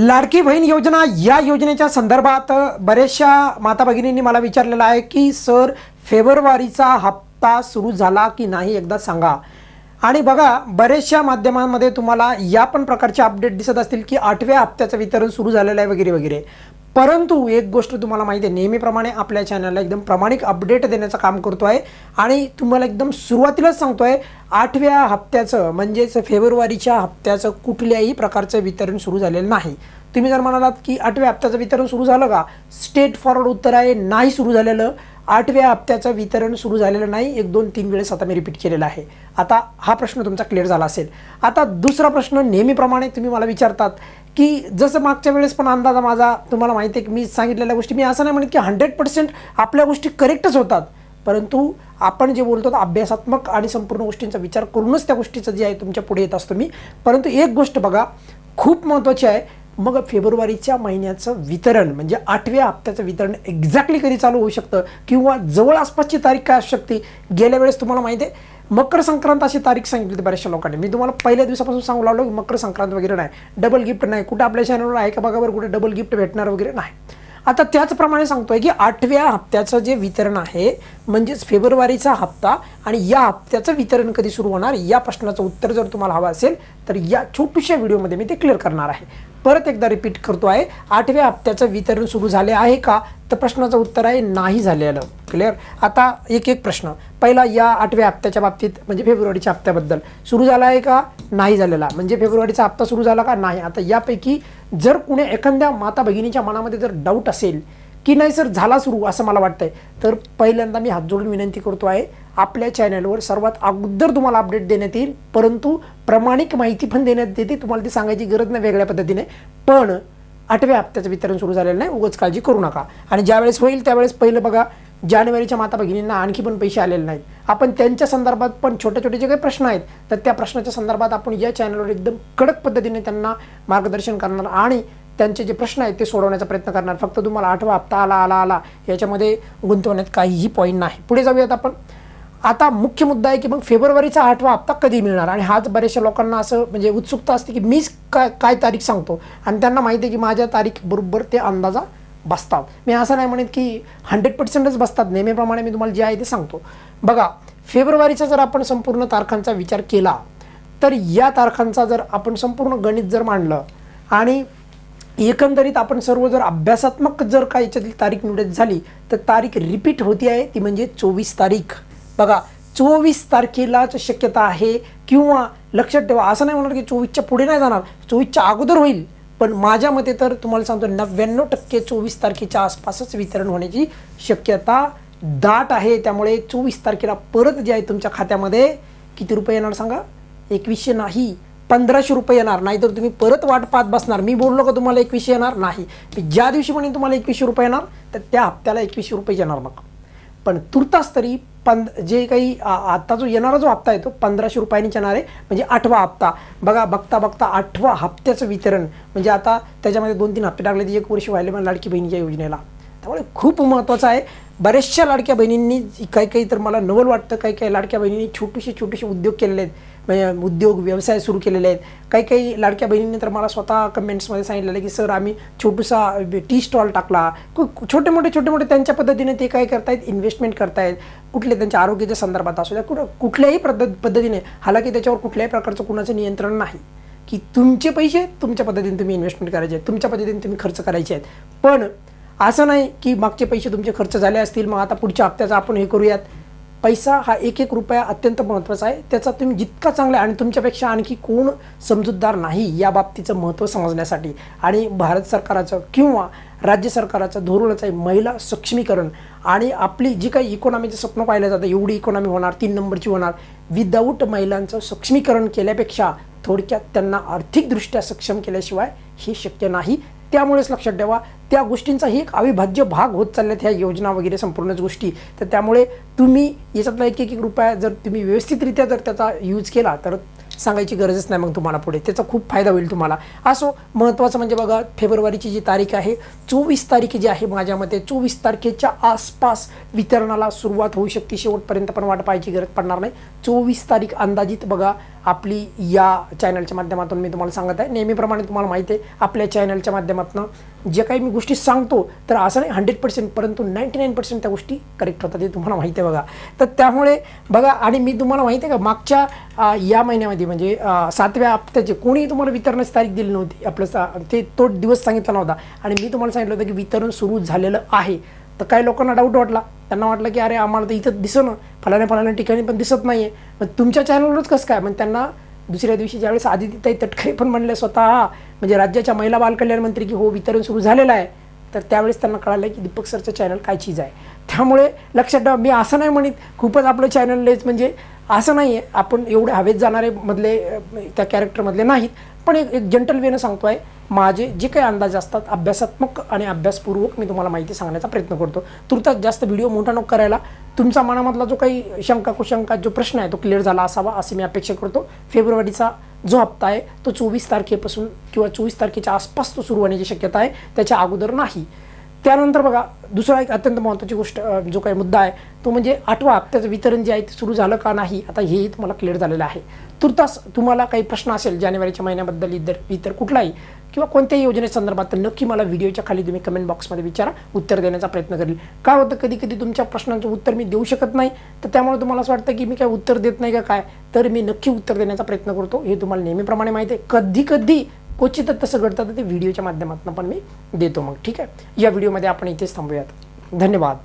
लाडकी बहीण योजना या योजनेच्या संदर्भात बऱ्याचशा माता भगिनींनी मला विचारलेलं आहे की सर फेब्रुवारीचा हप्ता सुरू झाला की नाही? एकदा सांगा. आणि बघा बऱ्याचशा माध्यमांमध्ये तुम्हाला या पण प्रकारचे अपडेट दिसत असतील की आठव्या हप्त्याचं वितरण सुरू झालेलं आहे वगैरे वगैरे. परंतु एक गोष्ट तुम्हाला माहिती आहे नेहमीप्रमाणे आपल्या चॅनलला एकदम प्रामाणिक अपडेट देण्याचं काम करतो आहे. आणि तुम्हाला एकदम सुरुवातीलाच सांगतो आहे आठव्या हप्त्याचं म्हणजेच फेब्रुवारीच्या हप्त्याचं कुठल्याही प्रकारचं वितरण सुरू झालेलं नाही. तुम्ही जर म्हणालात की आठव्या हप्त्याचं वितरण सुरू झालं का? स्टेट फॉरवर्ड उत्तर आहे नाही सुरू झालेलं. आठव्या हप्त्याचं वितरण सुरू झालेलं नाही. एक दोन तीन वेळेस आता मी रिपीट केलेला आहे. आता हा प्रश्न तुमचा क्लिअर झाला असेल. आता दुसरा प्रश्न नेहमीप्रमाणे तुम्ही मला विचारतात की जसं मागच्या वेळेस पण अंदाजा माझा तुम्हाला माहिती आहे की मी सांगितलेल्या गोष्टी मी असं नाही म्हणत की हंड्रेड पर्सेंट आपल्या गोष्टी करेक्टच होतात. परंतु आपण जे बोलतो अभ्यासात्मक आणि संपूर्ण गोष्टींचा विचार करूनच त्या गोष्टीचं जे आहे तुमच्यापुढे येत असतो मी. परंतु एक गोष्ट बघा खूप महत्त्वाची आहे. मग फेब्रुवारीच्या महिन्याचं वितरण म्हणजे आठव्या हप्त्याचं वितरण एक्झॅक्टली कधी चालू होऊ शकतं? किंवा जवळ आसपासची तारीख काय असू शकते? गेल्या वेळेस तुम्हाला माहिती आहे मकर संक्रांत अशी तारीख सांगितली होती बऱ्याचशा लोकांनी. मी तुम्हाला पहिल्या दिवसापासून सांगू लागलो की मकर संक्रांत वगैरे नाही. डबल गिफ्ट नाही. कुठं आपल्या चॅनलवर आहे का बघा कुठे डबल गिफ्ट भेटणार वगैरे नाही. आता त्याचप्रमाणे सांगतोय की आठव्या हप्त्याचं जे वितरण आहे म्हणजेच फेब्रुवारीचा हप्ता आणि या हप्त्याचं वितरण कधी सुरू होणार या प्रश्नाचं उत्तर जर तुम्हाला हवं असेल तर या छोट्याशा व्हिडिओमध्ये मी ते क्लिअर करणार आहे. परत एकदा रिपीट करतो आहे आठव्या हप्त्याचं वितरण सुरू झाले आहे का? तर प्रश्नाचं उत्तर आहे नाही झालेलं. क्लिअर आता एक एक प्रश्न. पहिला या आठव्या हप्त्याच्या बाबतीत म्हणजे फेब्रुवारीच्या हप्त्याबद्दल. सुरू झाला आहे का? नाही झालेला. म्हणजे फेब्रुवारीचा हप्ता सुरू झाला का? नाही. आता यापैकी जर कुणी एखाद्या माता भगिनीच्या मनामध्ये जर डाऊट असेल की नाही सर झाला सुरू असं मला वाटतंय. तर पहिल्यांदा मी हात जोडून विनंती करतो आहे आपल्या चॅनलवर सर्वात अगोदर तुम्हाला अपडेट देण्यात येईल परंतु प्रामाणिक माहिती पण देण्यात येते तुम्हाला ती सांगायची गरज नाही वेगळ्या पद्धतीने. पण आठव्या हप्त्याचं वितरण सुरू झालेलं नाही उगाच काळजी करू नका. आणि ज्यावेळेस होईल त्यावेळेस पहिलं बघा जानेवारीच्या माता भगिनींना आणखी पण पैसे आलेले नाहीत. आपण त्यांच्या संदर्भात पण छोटे छोटे जे काही प्रश्न आहेत तर त्या प्रश्नाच्या संदर्भात आपण या चॅनलवर एकदम कडक पद्धतीने त्यांना मार्गदर्शन करणार आणि त्यांचे जे प्रश्न आहेत ते सोडवण्याचा प्रयत्न करणार. फक्त तुम्हाला आठवा हप्ता आला आला आला याच्यामध्ये गुंतवण्यात काहीही पॉईंट नाही. पुढे जाऊयात आपण. आता मुख्य मुद्दा आहे की मग फेब्रुवारीचा आठवा हप्ता कधी मिळणार? आणि हाच बऱ्याचशा लोकांना असं म्हणजे उत्सुकता असते की मीच काय काय तारीख सांगतो? आणि त्यांना माहिती आहे की माझ्या तारीख बरोबर ते अंदाजा बसतात. मी असं नाही म्हणत की हंड्रेड पर्सेंटच बसतात. नेहमीप्रमाणे मी तुम्हाला जे आहे ते सांगतो. बघा फेब्रुवारीचा जर आपण संपूर्ण तारखांचा विचार केला तर या तारखांचा जर आपण संपूर्ण गणित जर मांडलं आणि एकंदरीत आपण सर्व जर अभ्यासात्मक जर का याच्यातली तारीख निवडत झाली तर तारीख रिपीट होती आहे ती म्हणजे चोवीस तारीख. बघा चोवीस तारखेलाच शक्यता आहे किंवा लक्षात ठेवा असं नाही म्हणणार की चोवीसच्या पुढे नाही जाणार चोवीसच्या अगोदर होईल. पण माझ्या मते तर तुम्हाला सांगतो नव्याण्णव टक्के चोवीस तारखेच्या आसपासच वितरण होण्याची शक्यता दाट आहे. त्यामुळे चोवीस तारखेला परत जे आहे तुमच्या खात्यामध्ये किती रुपये येणार सांगा? एकवीसशे नाही. पंधराशे रुपये येणार. नाही तर तुम्ही परत वाट पाहत बसणार. मी बोललो का तुम्हाला एकवीसशे येणार? नाही. मी ज्या दिवशी म्हणेन तुम्हाला एकवीसशे रुपये येणार तर त्या हप्त्याला एकवीसशे रुपये येणार मग. पण तुर्तास तरी पंध जे काही आत्ता जो येणारा जो हप्ता आहे तो पंधराशे रुपयांनीच येणार आहे. म्हणजे आठवा हप्ता. बघा बघता बघता आठवा हप्त्याचं वितरण. म्हणजे आता त्याच्यामध्ये दोन तीन हप्ते टाकले एक वर्ष व्हायले मला लाडकी बहिणीच्या योजनेला. त्यामुळे खूप महत्त्वाचं आहे. बऱ्याचशा लाडक्या बहिणींनी काही काही तर मला नवल वाटतं काही काही लाडक्या बहिणींनी छोटेसे छोटेसे उद्योग केलेले आहेत. म्हणजे उद्योग व्यवसाय सुरू केलेले आहेत. काही काही लाडक्या बहिणींनी तर मला स्वतः कमेंट्समध्ये सांगितलेलं की सर आम्ही छोटूसा टी स्टॉल टाकला. छोटे मोठे छोटे मोठे त्यांच्या पद्धतीने ते काय करतायत? इन्व्हेस्टमेंट करतायत. कुठले त्यांच्या आरोग्याच्या संदर्भात असू द्या कुठं कुठल्याही पद्धत पद्धतीने. हालाकी त्याच्यावर कुठल्याही प्रकारचं कुणाचं नियंत्रण नाही. की तुमचे पैसे तुमच्या पद्धतीने तुम्ही इन्व्हेस्टमेंट करायचे आहेत तुमच्या पद्धतीने तुम्ही खर्च करायचे आहेत. पण असं नाही की मागचे पैसे तुमचे खर्च झाले असतील मग आता पुढच्या हप्त्याचा आपण हे करूयात. पैसा हा एक एक रुपया अत्यंत महत्त्वाचा आहे. त्याचा तुम्ही जितका चांगला आहे आणि तुमच्यापेक्षा आणखी कोण समजूतदार नाही या बाबतीचं महत्त्व समजण्यासाठी. आणि भारत सरकाराचं किंवा राज्य सरकाराचं धोरणच आहे महिला सक्षमीकरण. आणि आपली जी काही इकॉनॉमीचं स्वप्न पाहिलं जातं एवढी इकॉनॉमी होणार तीन नंबरची होणार विदाऊट महिलांचं सक्षमीकरण केल्यापेक्षा थोडक्यात त्यांना आर्थिकदृष्ट्या सक्षम केल्याशिवाय हे शक्य नाही. त्यामुळेच लक्षात ठेवा त्या गोष्टींचाही एक अविभाज्य भाग होत चालल्यात ह्या योजना वगैरे संपूर्णच गोष्टी. तर त्यामुळे तुम्ही याच्यातला एक एक एक रुपया जर तुम्ही व्यवस्थितरित्या जर त्याचा यूज केला तर सांगायची गरजच नाही मग तुम्हाला पुढे. त्याचा खूप फायदा होईल तुम्हाला. असो महत्त्वाचं म्हणजे बघा फेब्रुवारीची जी तारीख आहे चोवीस तारीख जी आहे माझ्या मते चोवीस तारखेच्या आसपास वितरणाला सुरुवात होऊ शकते. शेवटपर्यंत पण वाट पाहायची गरज पडणार नाही. चोवीस तारीख अंदाजित बघा आपली या चॅनलच्या माध्यमातून मी तुम्हाला सांगत आहे. नेहमीप्रमाणे तुम्हाला माहिती आहे आपल्या चॅनलच्या माध्यमातून जे काही मी गोष्टी सांगतो तर असं नाही हंड्रेड पर्सेंट परंतु नाईंटी नाईन पर्सेंट त्या गोष्टी करेक्ट होतात हे तुम्हाला माहिती आहे बघा. तर त्यामुळे बघा आणि मी तुम्हाला माहिती आहे का मागच्या या महिन्यामध्ये म्हणजे सातव्या हप्त्याचे कोणीही तुम्हाला वितरणाची तारीख दिली नव्हती. आपलं सा ते तो दिवस सांगितला नव्हता. आणि मी तुम्हाला सांगितलं होतं की वितरण सुरू झालेलं आहे. तर काही लोकांना डाऊट वाटला. त्यांना वाटलं की अरे आम्हाला तर इथं दिसणं फलाण्या फलाण्या ठिकाणी पण दिसत नाही आहे मग तुमच्या चॅनलवरच कसं काय? मग त्यांना दुसऱ्या दिवशी ज्यावेळेस आदित्यताई तटकरे पण म्हणले स्वतः म्हणजे राज्याच्या महिला बालकल्याण मंत्री की हो वितरण सुरू झालेलं आहे. तर त्यावेळेस त्यांना कळालं की दीपक सरचं चॅनल काय चीज आहे. त्यामुळे लक्षात ठेवा मी असं नाही म्हणत खूपच आपलं चॅनललेच म्हणजे असं नाही आहे आपण एवढे हवेत जाणारे मधले त्या कॅरेक्टरमधले नाहीत. पण एक एक जंटल वेनं सांगतो आहे माझे जे काही अंदाज असतात अभ्यासात्मक आणि अभ्यासपूर्वक मी तुम्हाला माहिती सांगण्याचा प्रयत्न करतो. तुर्तास जास्त व्हिडिओ मोठा नको करायला. तुमचा मनामधला जो काही शंका कुशंका जो प्रश्न आहे तो क्लिअर झाला असावा असे मी अपेक्षा करतो. फेब्रुवारीचा जो हप्ता आहे तो चोवीस तारखेपासून किंवा चोवीस तारखेच्या आसपास तो सुरू होण्याची शक्यता आहे. त्याच्या अगोदर नाही. त्यानंतर बघा दुसरा एक अत्यंत महत्त्वाची गोष्ट जो काही मुद्दा आहे तो म्हणजे आठवा हप्त्याचं वितरण जे आहे ते सुरू झालं का नाही आता हेही तुम्हाला क्लिअर झालेलं आहे. तुर्तास तुम्हाला काही प्रश्न असेल जानेवारीच्या महिन्याबद्दल इतर इतर कुठलाही किंवा कोणत्याही योजनेसंदर्भात तर नक्की मला व्हिडिओच्या खाली तुम्ही कमेंट बॉक्समध्ये विचारा उत्तर देण्याचा प्रयत्न करेल. काय होतं कधी कधी तुमच्या प्रश्नांचं उत्तर मी देऊ शकत नाही तर त्यामुळे तुम्हाला असं वाटतं की मी काय उत्तर देत नाही का काय? तर मी नक्की उत्तर देण्याचा प्रयत्न करतो. हे तुम्हाला नेहमीप्रमाणे माहिती आहे. कधी कधी क्वचितच तसं घडतं तर ते व्हिडिओच्या माध्यमातून पण मी देतो मग. ठीक आहे? या व्हिडिओमध्ये आपण इथेच थांबूयात. धन्यवाद.